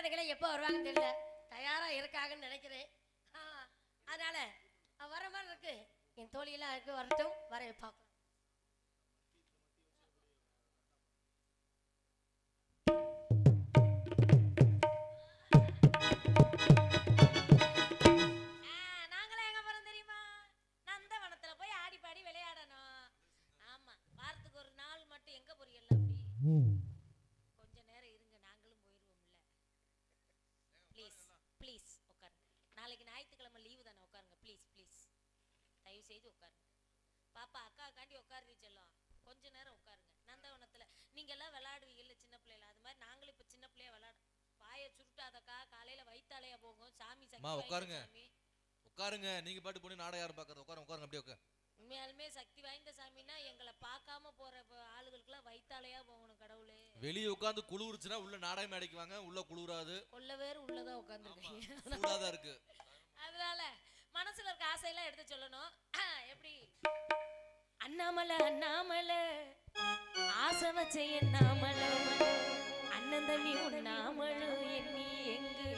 மரியாதைகளை எப்போ வருவாங்கன்னு தெரியல. தயாரா இருக்காங்கன்னு நினைக்கிறேன். அதனால் அதனால வர மாதிரி இருக்கு. என் தோழியெல்லாம் இருக்கு வரட்டும் வர வைப்பாங்க செய்து உட்காருங்க. பாப்பா அக்காக்காண்டி உட்காருவி செல்லம். கொஞ்ச நேரம் உட்காருங்க. நந்தவனத்துல நீங்க எல்லாம் விளையாடுவீங்கல்ல சின்ன பிள்ளைல அது மாதிரி நாங்களும் இப்ப சின்ன பிள்ளைய விளையாட வாயை சுருட்டாதக்கா காலையில வயித்தாலையா போகும் சாமி சக்தி உட்காருங்க. உட்காருங்க. நீங்க பாட்டு போய் நாடகம் யாரும் பாக்குறது உட்காருங்க உட்காருங்க அப்படியே உட்காரு உண்மையாலுமே சக்தி வாய்ந்த சாமின்னா எங்களை பார்க்காம போற ப- ஆளுகளுக்கெல்லாம் வயித்தாலையா போகணும் கடவுளே. வெளியே உட்காந்து குளிர்ச்சுன்னா உள்ள நாடகம் அடிக்குவாங்க உள்ள குளிராது. கொள்ள வேறு உள்ளதா உட்காந்துருக்கீங்க இருக்கு. அதனால மனசுல இருக்க ஆசையெல்லாம் எடுத்து சொல்லணும். எப்படி? அண்ணாமலை அண்ணாமலை ஆசை வச்ச எண்ணாமலை அண்ணன் தண்ணி உண்ணாமலும் எண்ணி எங்கு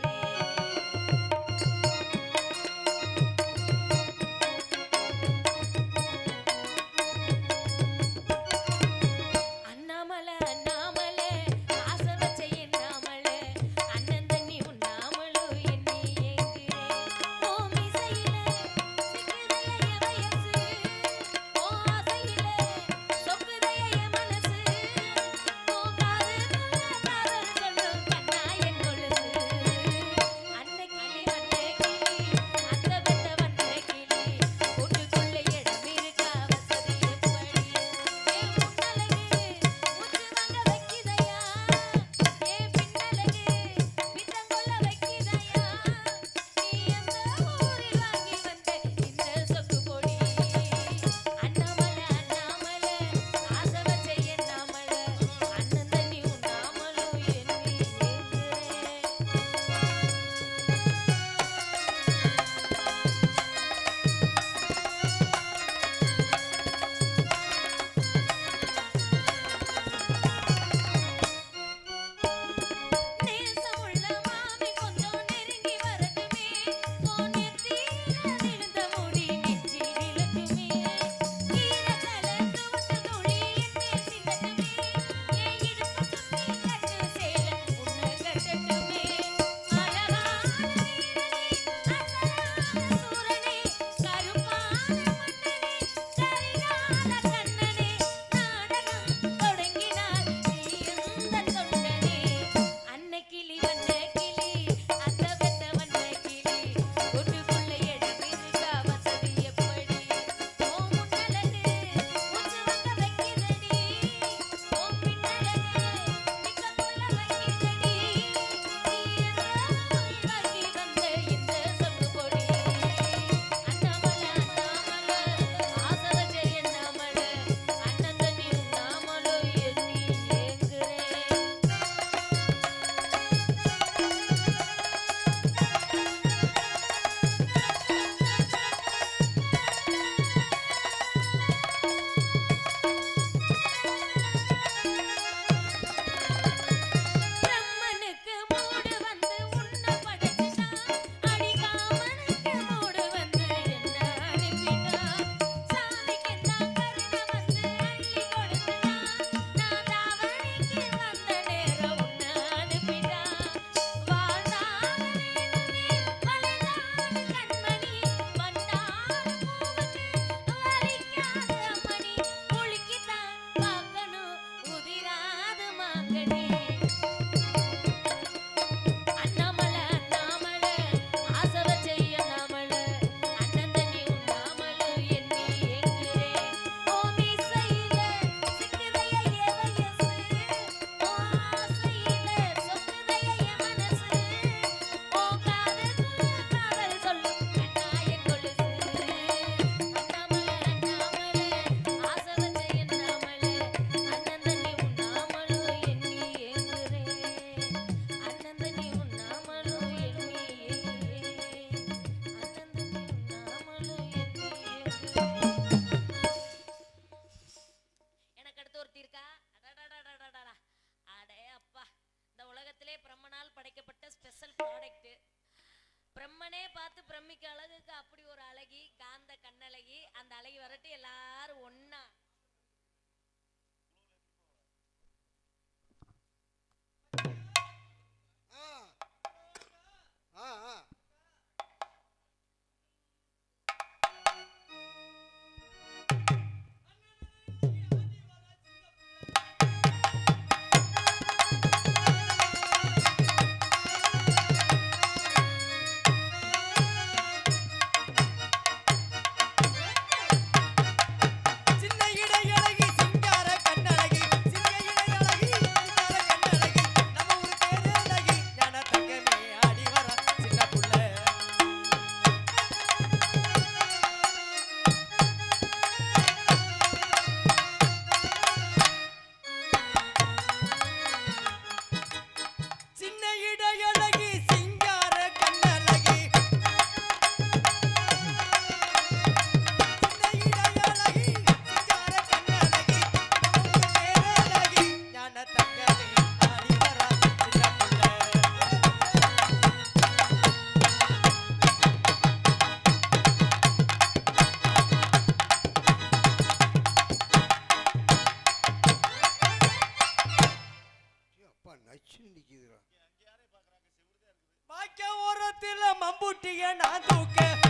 ஓரத்துல நான் தூக்க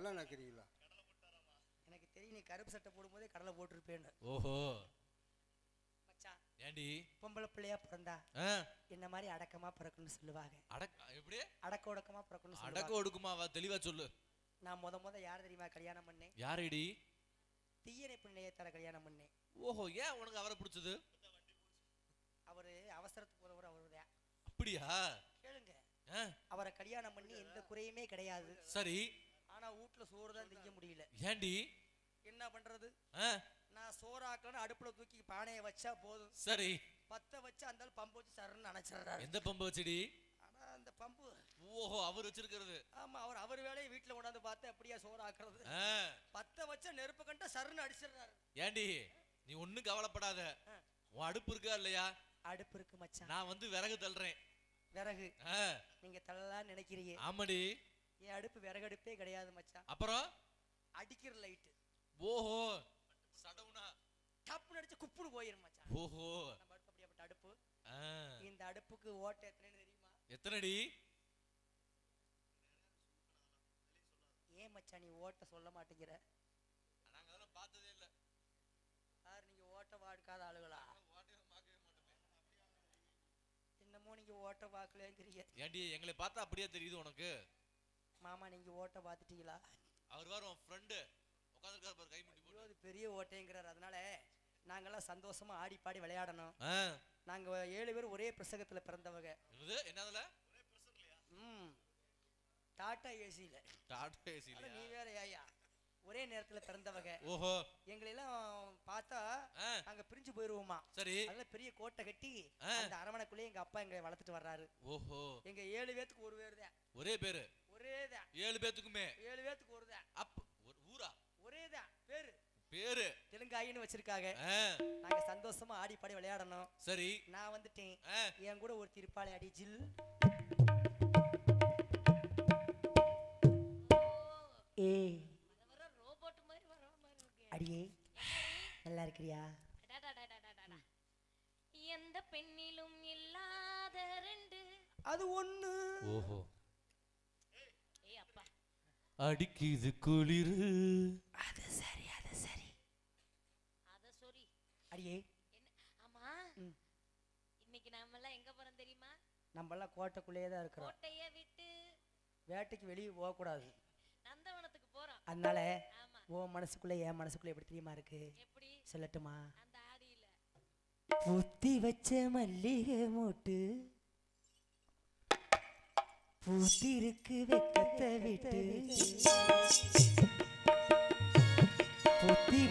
நல்லா நக்கிறீங்களா எனக்கு தெரியும் நீ கருப்பு சட்டை போடும்போதே கடலை போட்டிருப்பேன்னு. ஓஹோ. மச்சான் ஏண்டி? பொம்பளை பிள்ளையா பிறந்தா என்ன மாதிரி அடக்கமா பிறக்கணும்னு சொல்லுவாங்க. அடக் எப்படி? அடக்க ஒடக்கமா பிறக்கணும்னு அடக்க சொல்லுவாங்க. ஒடுக்குமா வா தெளிவா சொல்லு. நான் முத முத யார் தெரியுமா கல்யாணம் பண்ணேன்? யாரடி? தீயணைப்பு நிலையத்தால கல்யாணம் பண்ணேன். ஓஹோ ஏன் உனக்கு அவரை பிடிச்சது? அவரு அவசரத்துக்கு போறவர் அவருதான் அப்படியா? கேளுங்க. அவரை கல்யாணம் பண்ணி எந்த குறையுமே கிடையாது. சரி. ஆனா வீட்ல சோறு தான் திங்க முடியல. ஏண்டி? என்ன பண்றது? நான் சோறாக்கணும் அடுப்புல தூக்கி பானையை வச்சா போதும். சரி. பத்த வச்சு அந்த பம்பு வச்சு சரன்னு அணைச்சிடுறாரு எந்த பம்பு வச்சுடி? ஆனா அந்த பம்பு. ஓஹோ அவர் வச்சிருக்கிறது. ஆமா அவர் அவர் வேலையை வீட்டுல கொண்டாந்து பார்த்து அப்படியே சோறு ஆக்குறது ஆ, பத்த வச்ச நெருப்பு கண்ட சருன்னு அடிச்சிடுறாரு. ஏண்டி நீ ஒண்ணும் கவலைப்படாத. உன் அடுப்பு இருக்கா இல்லையா? அடுப்பு இருக்கு மச்சான். நான் வந்து விறகு தள்ளுறேன். விறகு. நீங்க தள்ளலாம் நினைக்கிறீங்க. ஆமாடி. என் அடுப்பு விறகு அடுப்பே கிடையாது மச்சான். அப்புறம்? அடிக்கிற லைட்டு ஓஹோ. சடவுனா. டப்புன்னு அடிச்சு குப்புன்னு போயிரும் மச்சான். ஓஹோ. நம்ம அடுப்பு அப்படியாப்பட்ட அடுப்பு. இந்த அடுப்புக்கு ஓட்டை எத்தனைன்னு தெரியுமா? எத்தனைடி? ஏன் மச்சான் நீ ஓட்ட சொல்ல மாட்டேங்கிற? நாங்க அதெல்லாம் பார்த்ததே இல்ல. சார் நீங்க ஓட்ட வாடுக்காத ஆளுகளா? என்னமோ நீங்க ஓட்ட பார்க்கலங்கிறீங்க ஏண்டி எங்களை பார்த்தா அப்படியே தெரியுது உனக்கு. மாமா நீங்க ஓட்ட பார்த்துட்டீங்களா அவர் வேற உன் ஃப்ரெண்டு உட்காந்துருக்காரு பாரு கை ஐயோ போட்டு. பெரிய ஓட்டைங்கிறார். அதனால நாங்கெல்லாம் சந்தோஷமா ஆடி பாடி விளையாடணும். நாங்க ஏழு பேர் ஒரே பிரசகத்துல பிறந்தவங்க. இது என்னதுல ம். டாட்டா ஏசியில. டாடா ஏசி அட நீ வேற ஐயா ஒரே நேரத்துல பிறந்தவங்க. ஓஹோ. எங்களை எல்லாம் பார்த்தா ஆ, நாங்க பிரிஞ்சு போயிருவோமா? சரி. அதனால பெரிய கோட்டை கட்டி. அந்த அரமனைக்குள்ளேயே எங்க அப்பா எங்களை வளர்த்துட்டு வர்றாரு. ஓஹோ. எங்க ஏழு பேத்துக்கு ஒரு பேர் தான். ஒரே பேரு. ஒரே தான் ஏழு பேத்துக்குமே. ஏழு பேத்துக்கு ஒரு தான் ஊரா? ஒரே தான் பேரு? பேரு? தெலுங்காயின்னு வச்சிருக்காங்க. நாங்க சந்தோஷமா ஆடி பாடி விளையாடணும். சரி. நான் வந்துட்டேன். என் கூட ஒரு திருப்பாளி அடி ஜில். இருக்கு அடியே நல்லா இருக்கிறியா. எந்த பெண்ணிலும் இல்லாத ரெண்டு அது ஒண்ணு ஓஹோ அடிக்குது குளிரு. அது சரி அது சரி. அத சொரி அடியே. என்ன? ஆமா. இன்னைக்கு நாம எல்லாம் எங்க போறோம் தெரியுமா? நம்மளாம் கோட்டைக்குள்ளேயே தான் இருக்கிறோம். கோட்டைய விட்டு வேட்டைக்கு வெளியே போகக்கூடாது. நந்தவனத்துக்கு போறோம். அதனால ஆமா. உன் மனசுக்குள்ள என் மனசுக்குள்ள எப்படி தெரியுமா இருக்கு? எப்படி? சொல்லட்டுமா? அந்த ஆடியில. புத்தி வச்ச மல்லிகை மோட்டு. பூத்திருக்கு வெக்கத்தை விட்டு. பொத்தி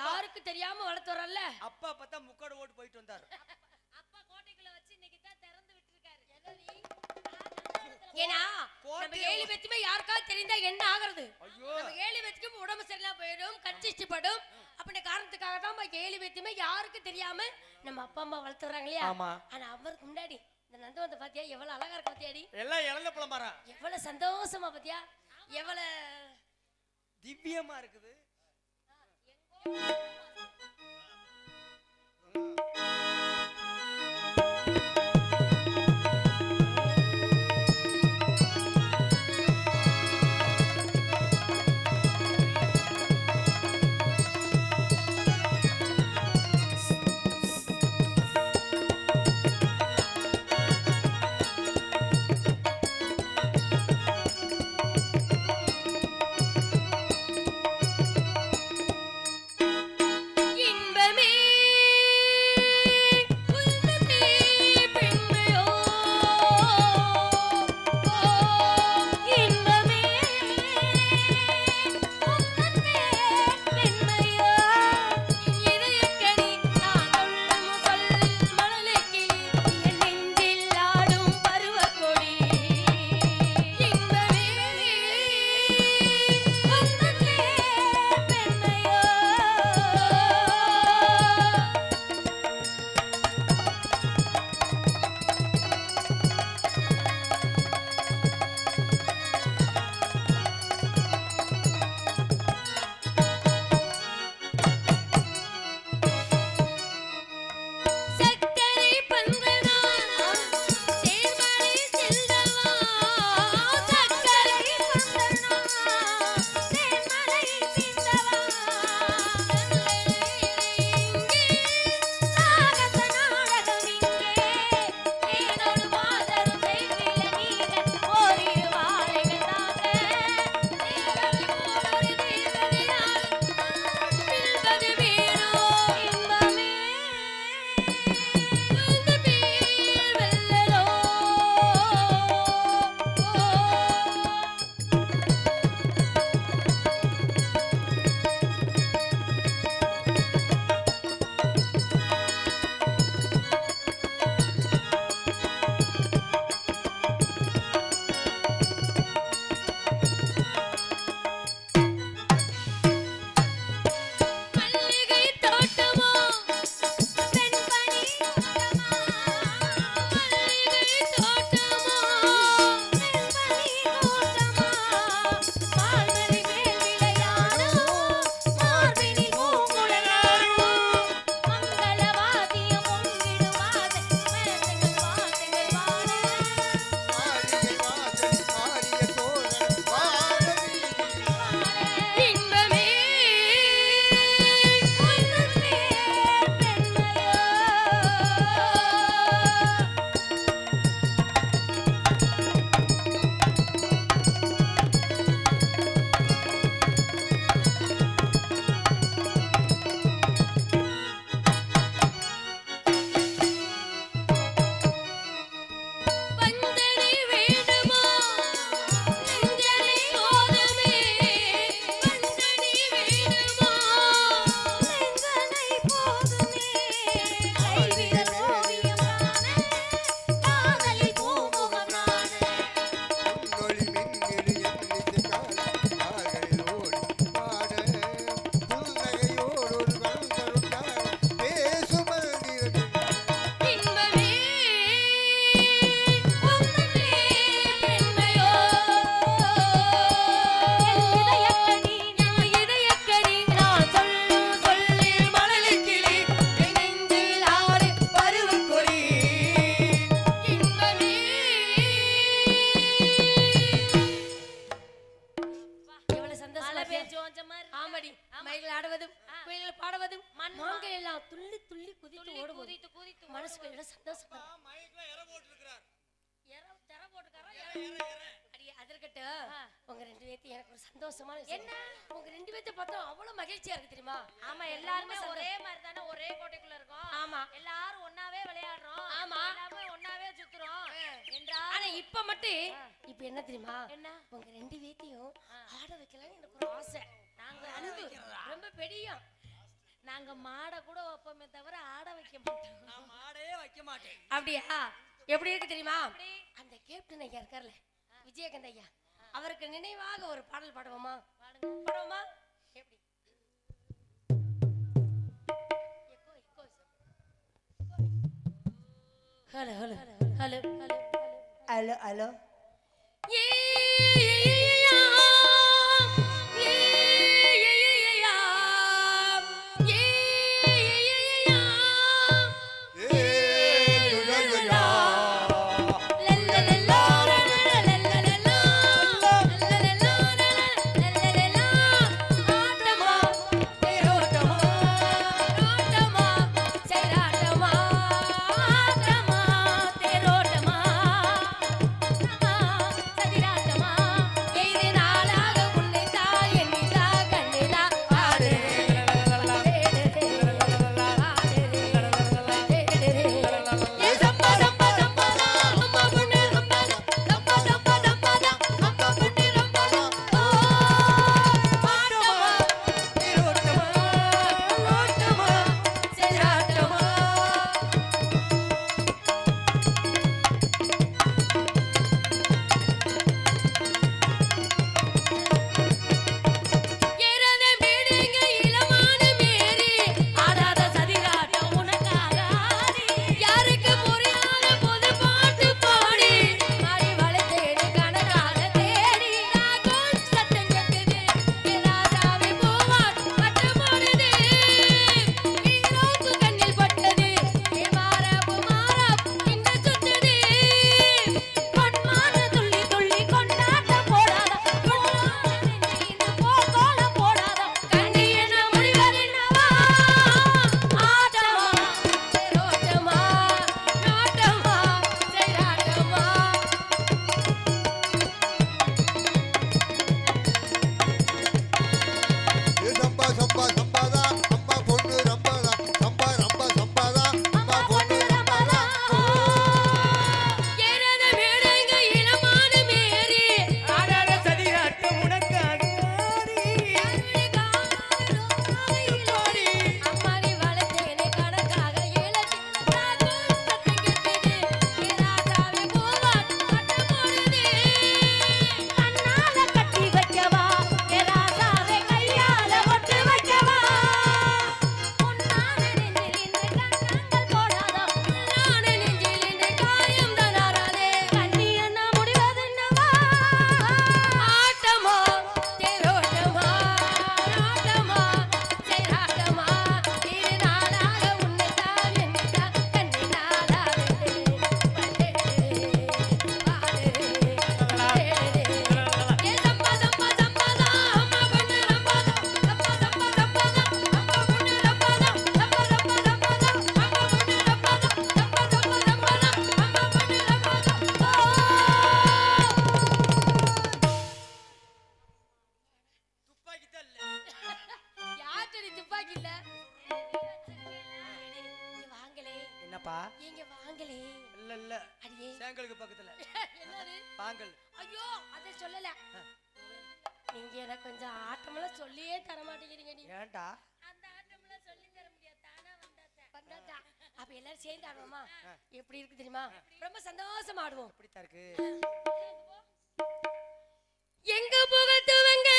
யாருக்கு தெரியாம வளர்த்து நம்ம ஏழு பேத்துமே யாருக்காவது தெரிந்தா என்ன ஆகுறது? ஏழு பேத்துக்கும் உடம்பு சரியில்லாம போயிடும் கச்சிஷ்டப்படும் அப்படின்ற காரணத்துக்காக தான் ஏழு பேத்துமே யாருக்கும் தெரியாம நம்ம அப்பா அம்மா வளர்த்துறாங்க இல்லையா? ஆனா அவருக்கு முன்னாடி இந்த நந்தவத்தை பாத்தியா எவ்வளவு அழகா இருக்கு பாத்தியாடி? எல்லாம் எவ்வளவு சந்தோஷமா பாத்தியா? எவ்வளவு திவ்யமா இருக்குது? தெரியுமா? ஆமா எல்லாருமே ஒரே மாதிரி தானே ஒரே கோட்டைக்குள்ள இருக்கோம். ஆமா. எல்லாரும் ஒன்னாவே விளையாடுறோம். ஆமா. எல்லாமே ஒன்னாவே சுத்துறோம். என்றா ஆனா இப்ப மட்டும் இப்ப என்ன தெரியுமா? என்ன? உங்க ரெண்டு பேர்த்தையும் ஆட வைக்கலாம்னு எனக்கு ஒரு ஆசை. நாங்க அன்பு ரொம்ப பெரிய. நாங்க மாடை கூட வைப்போமே தவிர ஆட வைக்க மாட்டோம். நான் மாடே வைக்க மாட்டேன். அப்படியா? எப்படி இருக்கு தெரியுமா? அப்படி அந்த கேப்டன் ஐயா இருக்கார்ல விஜயகாந்த் ஐயா அவருக்கு நினைவாக ஒரு பாடல் பாடுவோமா? பாடுவோமா? எப்படி? Hello hello hello hello hello Panghal. ஐயோ அதை சொல்லல. நீங்க எனக்கு கொஞ்சம் ஆட்டமெல்லாம் சொல்லியே தர மாட்டேங்கிறீங்க நீ. ஏன்டா? அந்த ஆட்டம்லாம் சொல்லி தர முடியாது. தானா வந்தாத்த வந்தாச்சா? அப்ப எல்லாரும் சேர்ந்து ஆடுவோமா? எப்படி இருக்கு தெரியுமா? ரொம்ப சந்தோஷமா ஆடுவோம். அப்படித்தான் இருக்கு? எங்க புகழ்த்துவங்க